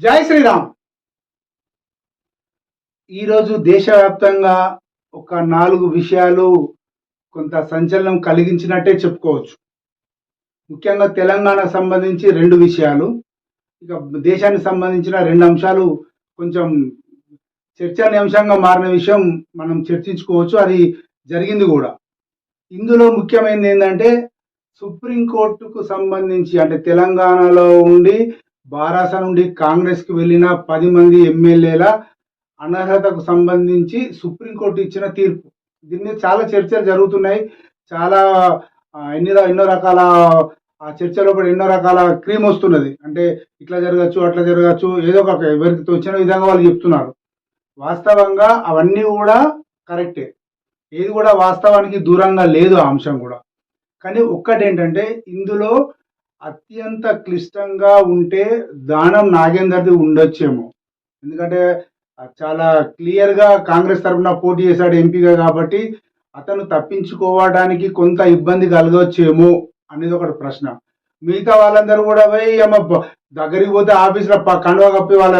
జై శ్రీరామ్. ఈరోజు దేశవ్యాప్తంగా ఒక నాలుగు విషయాలు కొంత సంచలనం కలిగించినట్టే చెప్పుకోవచ్చు. ముఖ్యంగా తెలంగాణ సంబంధించి రెండు విషయాలు ఇక దేశానికి సంబంధించిన రెండు అంశాలు కొంచెం చర్చనీయాంశంగా మారిన విషయం మనం చర్చించుకోవచ్చు అది జరిగింది కూడా. ఇందులో ముఖ్యమైనది ఏంటంటే సుప్రీంకోర్టుకు సంబంధించి అంటే తెలంగాణలో ఉండి బారాస నుండి కాంగ్రెస్కి వెళ్ళిన పది మంది ఎమ్మెల్యేల అనర్హతకు సంబంధించి సుప్రీంకోర్టు ఇచ్చిన తీర్పు. దీని మీద చాలా చర్చలు జరుగుతున్నాయి. చాలా ఎన్ని ఎన్నో రకాల ఆ చర్చలో కూడా ఎన్నో రకాల క్రీమ్ వస్తున్నది. అంటే ఇట్లా జరగచ్చు అట్లా జరగచ్చు ఏదో ఒక ఎవరికి తోచిన విధంగా వాళ్ళు చెప్తున్నారు. వాస్తవంగా అవన్నీ కూడా కరెక్టే. ఏది కూడా వాస్తవానికి దూరంగా లేదు ఆ అంశం కూడా. కానీ ఒక్కటేంటంటే ఇందులో అత్యంత క్లిష్టంగా ఉంటే దానం నాగేందర్ది ఉండొచ్చేమో. ఎందుకంటే చాలా క్లియర్గా కాంగ్రెస్ తరఫున పోటీ చేశాడు ఎంపీగా కాబట్టి అతను తప్పించుకోవడానికి కొంత ఇబ్బంది కలగవచ్చేమో అనేది ఒకటి ప్రశ్న. మిగతా వాళ్ళందరూ కూడా పోయి ఏమో దగ్గరికి పోతే ఆఫీస్లో కండువ కప్పి వాళ్ళ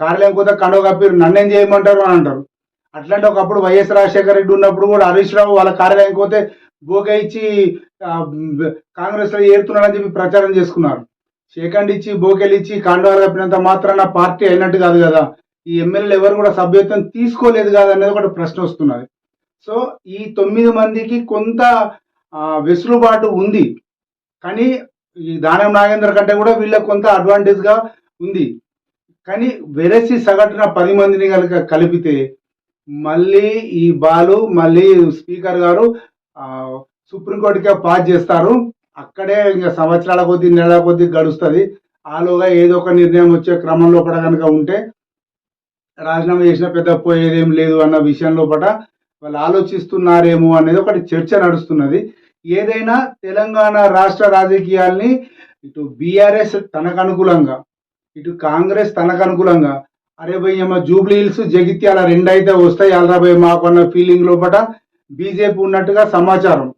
కార్యాలయం పోతే కండువ కప్పి నన్నేం చేయమంటారు అని అంటారు. అట్లాంటి ఒకప్పుడు వైఎస్ రాజశేఖర రెడ్డి ఉన్నప్పుడు కూడా హరీష్ రావు వాళ్ళ కార్యాలయం పోతే బోగా ఇచ్చి కాంగ్రెస్లో కాంగ్రెస్లో ఏరుతున్నాడని చెప్పి ప్రచారం చేసుకున్నారు. షేఖండ్ ఇచ్చి బోకెలు ఇచ్చి కాండవాలు కప్పినంత మాత్రాన పార్టీ అయినట్టు కాదు కదా. ఈ ఎమ్మెల్యేలు ఎవరు కూడా సభ్యత్వం తీసుకోలేదు కదా అనేది ఒకటి ప్రశ్న వస్తున్నది. సో ఈ తొమ్మిది మందికి కొంత వెసులుబాటు ఉంది. కానీ ఈ దానం నాగేంద్ర కంటే కూడా వీళ్ళకి కొంత అడ్వాంటేజ్గా ఉంది. కానీ వెరసి సగటున పది మందిని కనుక కలిపితే మళ్ళీ ఈ బాలు మళ్ళీ స్పీకర్ గారు సుప్రీంకోర్టుకే పాస్ చేస్తారు. అక్కడే ఇంకా సంవత్సరాల కొద్దీ నెలల కొద్దీ గడుస్తుంది. ఆలోగా ఏదో ఒక నిర్ణయం వచ్చే క్రమంలో కూడా కనుక ఉంటే రాజీనామా చేసిన పెద్ద పోయేదేం లేదు అన్న విషయంలో పట వాళ్ళు ఆలోచిస్తున్నారేమో అనేది ఒకటి చర్చ నడుస్తున్నది. ఏదైనా తెలంగాణ రాష్ట్ర రాజకీయాల్ని ఇటు బీఆర్ఎస్ తనకు అనుకూలంగా ఇటు కాంగ్రెస్ తనకు అనుకూలంగా అరే భయ్యమ్మ జూబ్లీ హిల్స్ జగిత్యాల రెండైతే వస్తాయి అల్రాబాయ్ మాకు అన్న ఫీలింగ్ లోపట బీజేపీ ఉన్నట్టుగా సమాచారం.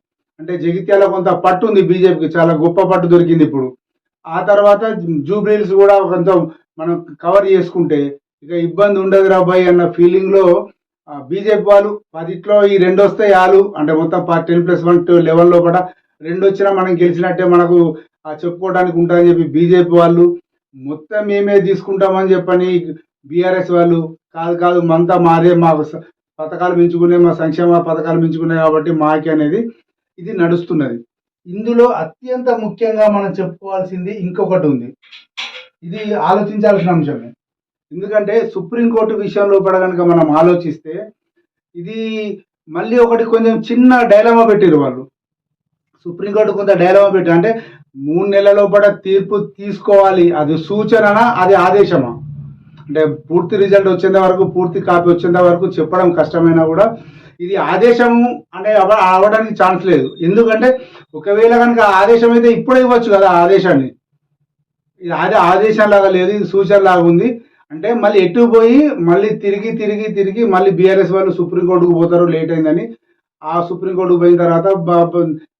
అంటే జగిత్యాల కొంత పట్టు ఉంది బీజేపీకి చాలా గొప్ప పట్టు దొరికింది ఇప్పుడు. ఆ తర్వాత జూబ్లీ కూడా కొంత మనం కవర్ చేసుకుంటే ఇక ఇబ్బంది ఉండదు రాబాయి అన్న ఫీలింగ్లో బీజేపీ వాళ్ళు పదిట్లో ఈ రెండు వస్తే చాలు. అంటే మొత్తం టెన్ ప్లస్ వన్ టూ లెవెన్లో కూడా రెండు వచ్చినా మనం గెలిచినట్టే మనకు ఆ చెప్పుకోవడానికి ఉంటుందని చెప్పి బీజేపీ వాళ్ళు మొత్తం మేమే తీసుకుంటామని చెప్పని బీఆర్ఎస్ వాళ్ళు కాదు కాదు మంతా మాదే మా పథకాలు పెంచుకునే మా సంక్షేమ పథకాలు పెంచుకున్నాయి కాబట్టి మాకి అనేది ఇది నడుస్తున్నది. ఇందులో అత్యంత ముఖ్యంగా మనం చెప్పుకోవాల్సింది ఇంకొకటి ఉంది. ఇది ఆలోచించాల్సిన అంశమే. ఎందుకంటే సుప్రీంకోర్టు విషయంలో కూడా కనుక మనం ఆలోచిస్తే ఇది మళ్ళీ ఒకటి కొంచెం చిన్న డైలమా పెట్టారు వాళ్ళు. సుప్రీంకోర్టు కొంత డైలమా పెట్టారు అంటే మూడు నెలల లోపల తీర్పు తీసుకోవాలి. అది సూచననా? అది ఆదేశమా? అంటే పూర్తి రిజల్ట్ వచ్చేంత వరకు పూర్తి కాపీ వచ్చేంత వరకు చెప్పడం కష్టమైనా కూడా ఇది ఆదేశం అనే అవడానికి ఛాన్స్ లేదు. ఎందుకంటే ఒకవేళ కనుక ఆదేశం అయితే ఇప్పుడే ఇవ్వచ్చు కదా ఆదేశాన్ని. ఇది అదే ఆదేశం లాగా లేదు ఇది సూచన లాగా ఉంది. అంటే మళ్ళీ ఎటు పోయి మళ్ళీ తిరిగి తిరిగి తిరిగి మళ్ళీ బీఆర్ఎస్ వాళ్ళు సుప్రీంకోర్టుకు పోతారు లేట్ అయిందని ఆ సుప్రీంకోర్టుకు పోయిన తర్వాత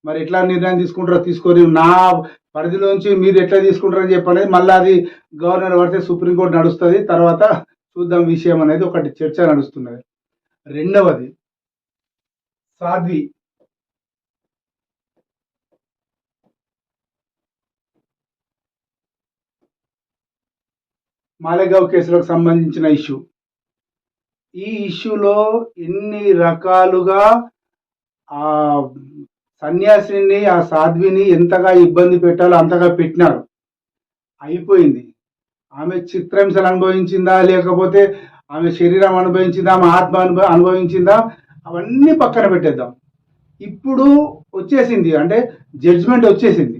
మరి ఎట్లా నిర్ణయం తీసుకుంటారో తీసుకొని నా పరిధిలోంచి మీరు ఎట్లా తీసుకుంటారని చెప్పండి. మళ్ళీ అది గవర్నర్ పడితే సుప్రీంకోర్టు నడుస్తుంది. తర్వాత చూద్దాం విషయం అనేది ఒకటి చర్చ నడుస్తున్నది. రెండవది సాధ్వి. మాలేగావ్ కేసులకు సంబంధించిన ఇష్యూ. ఈ ఇష్యూలో ఎన్ని రకాలుగా సన్యాసిని ఆ సాధ్విని ఎంతగా ఇబ్బంది పెట్టాలో అంతగా పెట్టినారు అయిపోయింది. ఆమె చిత్రహింసలు అనుభవించిందా లేకపోతే ఆమె శరీరం అనుభవించిందా ఆమె ఆత్మ అనుభవ అనుభవించిందా అవన్నీ పక్కన పెట్టేద్దాం. ఇప్పుడు వచ్చేసింది అంటే జడ్జ్మెంట్ వచ్చేసింది.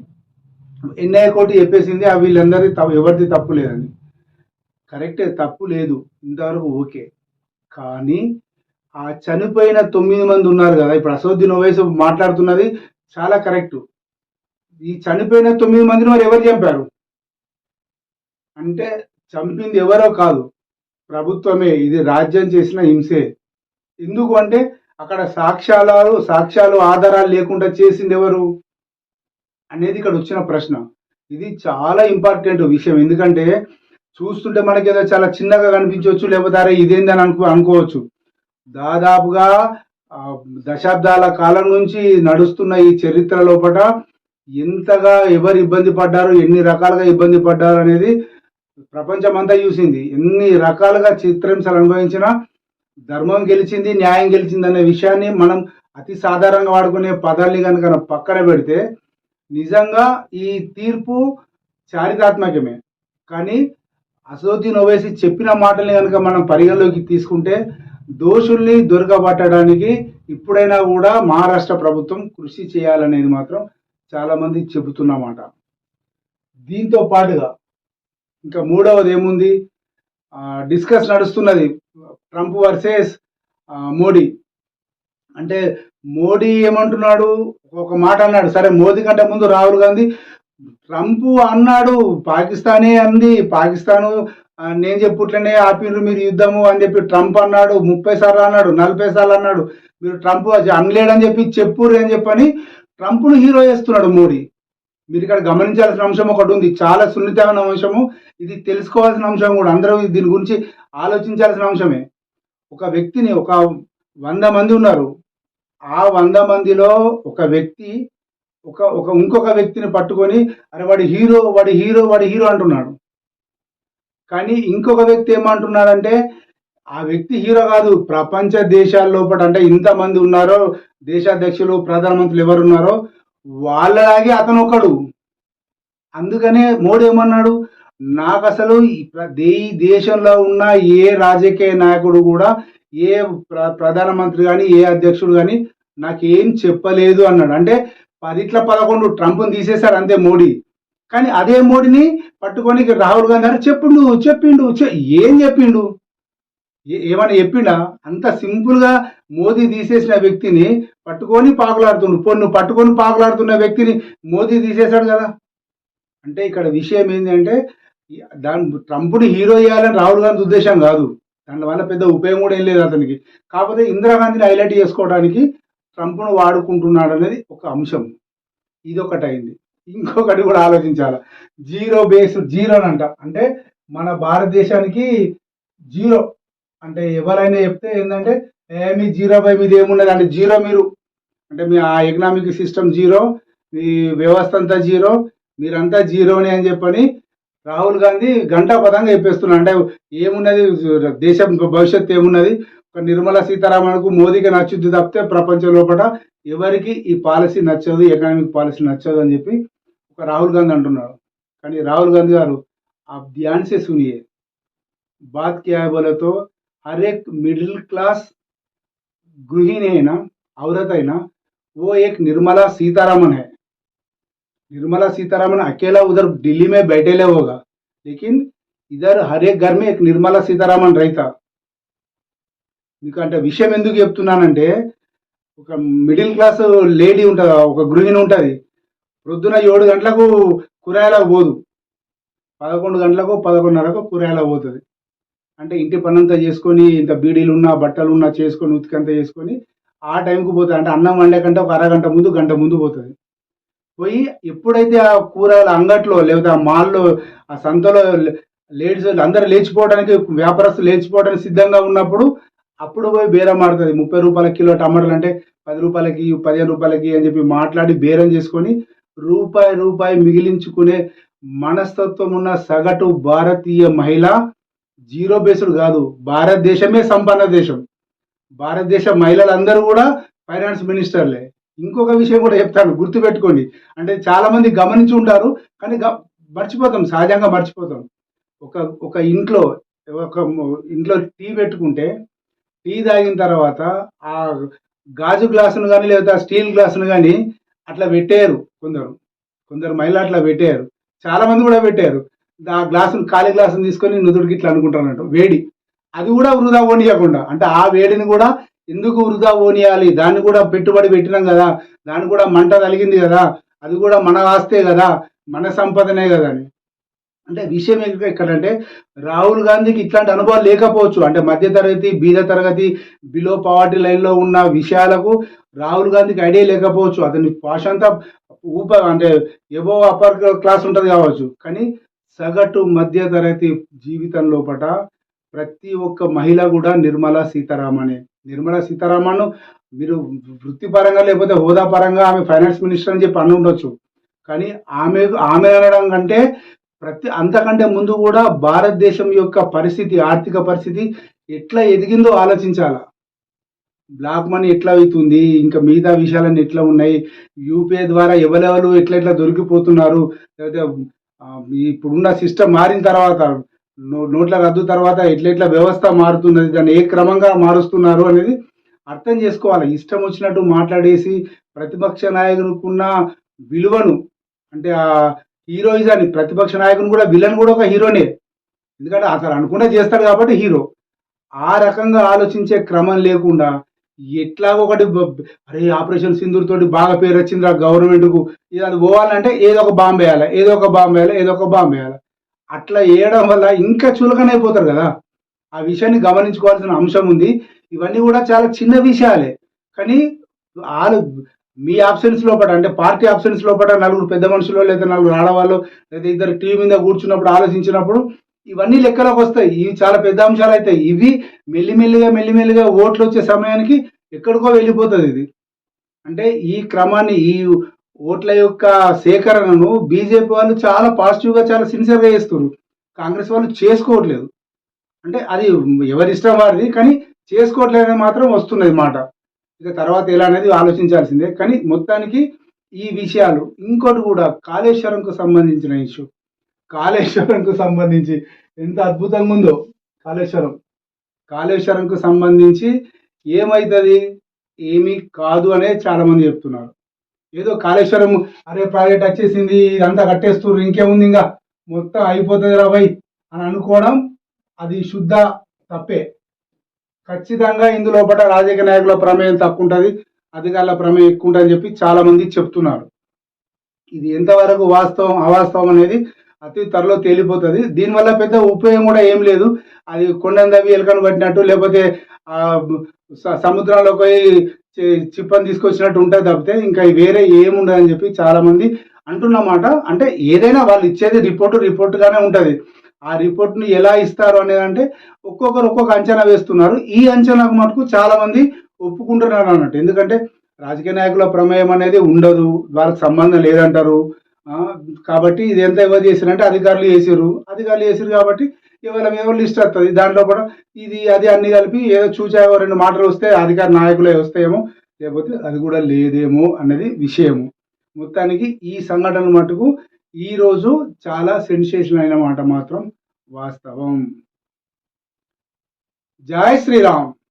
ఎన్ఐఏ కోర్టు చెప్పేసింది ఆ వీళ్ళందరిది ఎవరిది తప్పు లేదని. కరెక్టే తప్పు లేదు. ఇంతవరకు ఓకే. కానీ ఆ చనిపోయిన తొమ్మిది మంది ఉన్నారు కదా ఇప్పుడు అసౌద్దీన్ వయసు మాట్లాడుతున్నది చాలా కరెక్ట్ ఈ చనిపోయిన తొమ్మిది మందిని మరి ఎవరు చంపారు? అంటే చంపింది ఎవరో కాదు ప్రభుత్వమే ఇది రాజ్యం చేసిన హింసే. ఎందుకు అంటే అక్కడ సాక్ష్యాలు సాక్ష్యాలు ఆధారాలు లేకుండా చేసింది ఎవరు? అనేది ఇక్కడ వచ్చిన ప్రశ్న. ఇది చాలా ఇంపార్టెంట్ విషయం. ఎందుకంటే చూస్తుంటే మనకి ఏదో చాలా చిన్నగా కనిపించవచ్చు లేకపోతే అరే ఇదేందని అనుకో అనుకోవచ్చు. దాదాపుగా దశాబ్దాల కాలం నుంచి నడుస్తున్న ఈ చరిత్ర లోపల ఎంతగా ఎవరు ఇబ్బంది పడ్డారు ఎన్ని రకాలుగా ఇబ్బంది పడ్డారు అనేది ప్రపంచం అంతా చూసింది. ఎన్ని రకాలుగా చిత్రహింసలు అనుభవించినా ధర్మం గెలిచింది న్యాయం గెలిచింది అనే విషయాన్ని మనం అతి సాధారణంగా వాడుకునే పదాల్ని కనుక పక్కన పెడితే నిజంగా ఈ తీర్పు చారిత్రాత్మకమే. కానీ అసోద్దీన్ ఓవైసీ చెప్పిన మాటల్ని కనుక మనం పరిగణలోకి తీసుకుంటే దోషుల్ని దొరకబట్టడానికి ఇప్పుడైనా కూడా మహారాష్ట్ర ప్రభుత్వం కృషి చేయాలనేది మాత్రం చాలామంది చెబుతున్నమాట. దీంతో పాటుగా ఇంకా మూడవది ఏముంది? డిస్కస్ నడుస్తున్నది. Trump versus Modi. అంటే మోడీ ఏమంటున్నాడు? ఒక మాట అన్నాడు. సరే మోదీ కంటే ముందు రాహుల్ గాంధీ ట్రంప్ అన్నాడు పాకిస్తానే అంది పాకిస్తాను నేను చెప్పుట్లనే ఆపిండ్రు మీరు యుద్ధము అని చెప్పి ట్రంప్ అన్నాడు ముప్పై సార్లు అన్నాడు నలభై సార్లు అన్నాడు. మీరు ట్రంప్ అనలేడని చెప్పి చెప్పురు అని చెప్పని ట్రంప్ను హీరో చేస్తున్నాడు మోడీ. మీరు ఇక్కడ గమనించాల్సిన అంశం ఒకటి ఉంది చాలా సున్నితమైన అంశము. ఇది తెలుసుకోవాల్సిన అంశం కూడా అందరూ దీని గురించి ఆలోచించాల్సిన అంశమే. ఒక వ్యక్తిని ఒక వంద మంది ఉన్నారు. ఆ వంద మందిలో ఒక వ్యక్తి ఒక ఒక ఇంకొక వ్యక్తిని పట్టుకొని అరే వాడి హీరో వాడి హీరో వాడి హీరో అంటున్నాడు. కానీ ఇంకొక వ్యక్తి ఏమంటున్నాడంటే ఆ వ్యక్తి హీరో కాదు ప్రపంచ దేశాల లోపల అంటే ఇంతమంది ఉన్నారో దేశాధ్యక్షులు ప్రధానమంత్రులు ఎవరున్నారో వాళ్ళలాగే అతను ఒకడు. అందుకనే మోడీ ఏమన్నాడు నాకు అసలు ఈ దేశంలో ఉన్న ఏ రాజకీయ నాయకుడు కూడా ఏ ప్ర ప్రధానమంత్రి కానీ ఏ అధ్యక్షుడు కానీ నాకేం చెప్పలేదు అన్నాడు. అంటే పదిట్ల పదకొండు ట్రంప్ని తీసేశారు అంతే మోడీ. కానీ అదే మోడీని పట్టుకొని రాహుల్ గాంధీ గారు చెప్పిండు చెప్పిండు చె- ఏం చెప్పిండు? ఏ- ఏమన్నా చెప్పిండా? అంత సింపుల్గా మోదీ తీసేసిన వ్యక్తిని పట్టుకొని పాకులాడుతుండు. పొన్ను పట్టుకొని పాకులాడుతున్న వ్యక్తిని మోదీ తీసేశాడు కదా. అంటే ఇక్కడ విషయం ఏంటంటే దాని ట్రంప్ని హీరో చేయాలని రాహుల్ గాంధీ ఉద్దేశం కాదు. దాని వల్ల పెద్ద ఉపయోగం కూడా ఏం లేదు అతనికి. కాకపోతే ఇందిరాగాంధీని హైలైట్ చేసుకోవడానికి ట్రంప్ను వాడుకుంటున్నాడు అనేది ఒక అంశం. ఇది ఒకటైంది అయింది ఇంకొకటి కూడా ఆలోచించాలి. జీరో బేస్ జీరో అంట. అంటే మన భారతదేశానికి జీరో. అంటే ఎవరైనా చెప్తే ఏంటంటే ఏ మీ జీరో బై మీది ఏమున్నది? అంటే జీరో మీరు. అంటే మీ ఆ ఎకనామిక్ సిస్టమ్ జీరో మీ వ్యవస్థ అంతా జీరో మీరంతా జీరోనే అని చెప్పని రాహుల్ గాంధీ గంటా పదంగా చెప్పేస్తున్నా. అంటే ఏమున్నది? దేశం భవిష్యత్తు ఏమున్నది? ఒక నిర్మలా సీతారామన్కు మోదీకి నచ్చుద్ది తప్పితే ప్రపంచం లోపల ఎవరికి ఈ పాలసీ నచ్చదు ఎకనామిక్ పాలసీ నచ్చదు అని చెప్పి ఒక రాహుల్ గాంధీ అంటున్నాడు కానీ రాహుల్ గాంధీ గారు आप ध्यान से सुनिए बात क्या है बोले तो हर एक मिडिल क्लास गृहिणी है ना औरत है ना वो एक निर्मला सीतारामन है निर्मला सीतारामन अकेला उधर दिल्ली में बैठे ले होगा लेकिन इधर हर एक घर में एक निर्मला सीतारामन रहता మీకు అంటే విషయం ఎందుకు చెప్తున్నానంటే ఒక మిడిల్ క్లాస్ లేడీ ఉంటుంది ఒక గృహిణి ఉంటుంది ప్రొద్దున ఏడు గంటలకు కూరగాయలకు పోదు. పదకొండు గంటలకు పదకొండున్నరకు కూరగాయలకు పోతుంది. అంటే ఇంటి పనంతా చేసుకొని ఇంత బీడీలు బట్టలున్నా బట్టలు చేసుకొని ఉతికంతా చేసుకొని ఆ టైంకి పోతుంది. అంటే అన్నం వండేకంటే ఒక అరగంట ముందు గంట ముందు పోతుంది. పోయి ఎప్పుడైతే ఆ కూరగాయల అంగట్లో లేకపోతే ఆ మాల్లో ఆ సంతలో లేడీస్ అందరూ లేచిపోవడానికి వ్యాపారస్తులు లేచిపోవడానికి సిద్ధంగా ఉన్నప్పుడు అప్పుడు పోయి బేరం ఆడుతుంది. ముప్పై రూపాయల కిలో టమాటాలు అంటే పది రూపాయలకి పదిహేను రూపాయలకి అని చెప్పి మాట్లాడి బేరం చేసుకొని రూపాయి రూపాయి మిగిలించుకునే మనస్తత్వం ఉన్న సగటు భారతీయ మహిళ జీరో బేస్డ్ కాదు. భారతదేశమే సంపన్న దేశం. భారతదేశ మహిళలందరూ కూడా ఫైనాన్స్ మినిస్టర్లే. ఇంకొక విషయం కూడా చెప్తాను గుర్తుపెట్టుకోండి. అంటే చాలామంది గమనించి ఉంటారు కానీ గ- మర్చిపోతాం సహజంగా మర్చిపోతాం. ఒక ఒక ఇంట్లో ఒక ఇంట్లో టీ పెట్టుకుంటే టీ తాగిన తర్వాత ఆ గాజు గ్లాసును కానీ లేదా స్టీల్ గ్లాసును కానీ అట్లా పెట్టారు కొందరు. కొందరు మహిళ అట్లా పెట్టారు చాలా మంది కూడా పెట్టారు ఆ గ్లాసును ఖాళీ గ్లాసును తీసుకొని నుదుడికి ఇట్లా అనుకుంటారన్నట్టు వేడి. అది కూడా వృధా ఓనియకుండా. అంటే ఆ వేడిని కూడా ఎందుకు వృధా ఓనియాలి? దాన్ని కూడా పెట్టుబడి పెట్టినాం కదా. దాన్ని కూడా మంట తలిగింది కదా. అది కూడా మన ఆస్తే కదా. మన సంపదనే కదా అని. అంటే విషయం ఎక్కడంటే రాహుల్ గాంధీకి ఇట్లాంటి అనుభవాలు లేకపోవచ్చు. అంటే మధ్య తరగతి బీద తరగతి బిలో పవర్టీ లైన్లో ఉన్న విషయాలకు రాహుల్ గాంధీకి ఐడియా లేకపోవచ్చు. అతని భాష అంతా ఊప అంటే ఎబో అప్పర్ క్లాస్ ఉంటుంది కావచ్చు. కానీ సగటు మధ్యతరగతి జీవితం లోపల ప్రతి ఒక్క మహిళ కూడా నిర్మలా సీతారామనే. నిర్మలా సీతారామన్ మీరు వృత్తిపరంగా లేకపోతే హోదా పరంగా ఆమె ఫైనాన్స్ మినిస్టర్ అని చెప్పి అని ఉండొచ్చు కానీ ఆమె ఆమె అనడం కంటే ప్రతి అంతకంటే ముందు కూడా భారతదేశం యొక్క పరిస్థితి ఆర్థిక పరిస్థితి ఎట్లా ఎదిగిందో ఆలోచించాల. బ్లాక్ మనీ ఎట్లా అవుతుంది ఇంకా మిగతా విషయాలన్నీ ఎట్లా ఉన్నాయి యూపీఐ ద్వారా ఎవరెవరు ఎట్లా ఎట్లా దొరికిపోతున్నారు లేకపోతే ఇప్పుడున్న సిస్టమ్ మారిన తర్వాత నో- నోట్ల రద్దు తర్వాత ఎట్లా వ్యవస్థ మారుతున్నది దాన్ని ఏ క్రమంగా మారుస్తున్నారు అనేది అర్థం చేసుకోవాలి. ఇష్టం వచ్చినట్టు మాట్లాడేసి ప్రతిపక్ష నాయకునికున్న విలువను అంటే ఆ హీరోయిజాన్ని ప్రతిపక్ష నాయకుని కూడా విలన్ కూడా ఒక హీరోనే. ఎందుకంటే అతను అనుకుంటే చేస్తాడు కాబట్టి హీరో. ఆ రకంగా ఆలోచించే క్రమం లేకుండా ఎట్లాగో ఒకటి అరే ఆపరేషన్ సింధూర్ తోటి బాగా పేరు వచ్చింది ఆ గవర్నమెంట్కు. ఇది అది పోవాలంటే ఏదో ఒక బాంబు వేయాలి ఏదో ఒక బాంబు వేయాలి ఏదో ఒక బాంబు వేయాలి. అట్లా వేయడం వల్ల ఇంకా చులకనైపోతారు కదా. ఆ విషయాన్ని గమనించుకోవాల్సిన అంశం ఉంది. ఇవన్నీ కూడా చాలా చిన్న విషయాలే. కానీ వాళ్ళు మీ ఆబ్సెన్స్ లోపల అంటే పార్టీ ఆబ్సెన్స్ లోపల నలుగురు పెద్ద మనుషులు లేదా నలుగురు ఆడవాళ్ళు లేదా ఇద్దరు టీవీ మీద కూర్చున్నప్పుడు ఆలోచించినప్పుడు ఇవన్నీ లెక్కలోకి వస్తాయి. ఇవి చాలా పెద్ద అంశాలు అవుతాయి ఇవి మెల్లిమెల్లిగా మెల్లిమెల్లిగా ఓట్లు వచ్చే సమయానికి ఎక్కడికో వెళ్ళిపోతుంది ఇది. అంటే ఈ క్రమాన్ని ఈ ఓట్ల యొక్క సేకరణను బీజేపీ వాళ్ళు చాలా పాజిటివ్గా చాలా సిన్సియర్గా చేస్తారు కాంగ్రెస్ వాళ్ళు చేసుకోవట్లేదు. అంటే అది ఎవరి ఇష్టం వారిది కానీ చేసుకోవట్లేదని మాత్రం వస్తున్నది మాట. ఇక తర్వాత ఎలా అనేది ఆలోచించాల్సిందే. కానీ మొత్తానికి ఈ విషయాలు ఇంకోటి కూడా కాళేశ్వరంకు సంబంధించిన ఇష్యూ. కాళేశ్వరంకు సంబంధించి ఎంత అద్భుతంగా ఉందో కాళేశ్వరం. కాళేశ్వరంకు సంబంధించి ఏమవుతుంది ఏమీ కాదు అనే చాలామంది చెప్తున్నారు. ఏదో కాళేశ్వరం అరే ప్రాజెక్ట్ వచ్చేసింది ఇదంతా కట్టేస్తున్నారు ఇంకేముంది ఇంకా? మొత్తం అయిపోతుంది రా అని అనుకోవడం అది శుద్ధ తప్పే. ఖచ్చితంగా ఇందులో పట రాజకీయ నాయకుల ప్రమేయం తక్కువ ఉంటుంది అధికారుల ప్రమేయం ఎక్కువ ఉంటుందని చెప్పి చాలా మంది చెప్తున్నారు. ఇది ఎంతవరకు వాస్తవం అవాస్తవం అనేది అతి త్వరలో తేలిపోతుంది. దీనివల్ల పెద్ద ఉపయోగం కూడా ఏం లేదు. అది కొండందవి దవ్వి ఎలుకను పట్టినట్టు లేకపోతే సముద్రంలో పోయి చిప్పని తీసుకొచ్చినట్టు ఉంటుంది తప్పితే ఇంకా వేరే ఏముండదని చెప్పి చాలామంది అంటున్నమాట. అంటే ఏదైనా వాళ్ళు ఇచ్చేది రిపోర్టు రిపోర్టుగానే ఉంటుంది. ఆ రిపోర్ట్ని ఎలా ఇస్తారు అనేది అంటే ఒక్కొక్కరు ఒక్కొక్క అంచనా వేస్తున్నారు. ఈ అంచనాకు మటుకు చాలామంది ఒప్పుకుంటున్నారు అన్నట్టు. ఎందుకంటే రాజకీయ నాయకుల ప్రమేయం అనేది ఉండదు. వాళ్ళకి సంబంధం లేదంటారు. కాబట్టి ఇది ఎంత ఎవరు చేసిరంటే అధికారులు చేసారు అధికారులు చేసారు కాబట్టి ఇవాళ ఎవరు లిస్ట్ వస్తుంది. దాంట్లో కూడా ఇది అది అన్ని కలిపి ఏదో చూచా రెండు మాటలు వస్తే అధికార నాయకులే వస్తాయేమో లేకపోతే అది కూడా లేదేమో అనేది విషయము. మొత్తానికి ఈ సంఘటన మటుకు ఈరోజు చాలా సెన్సేషన్ అయిన మాట మాత్రం వాస్తవం. జై శ్రీరామ్.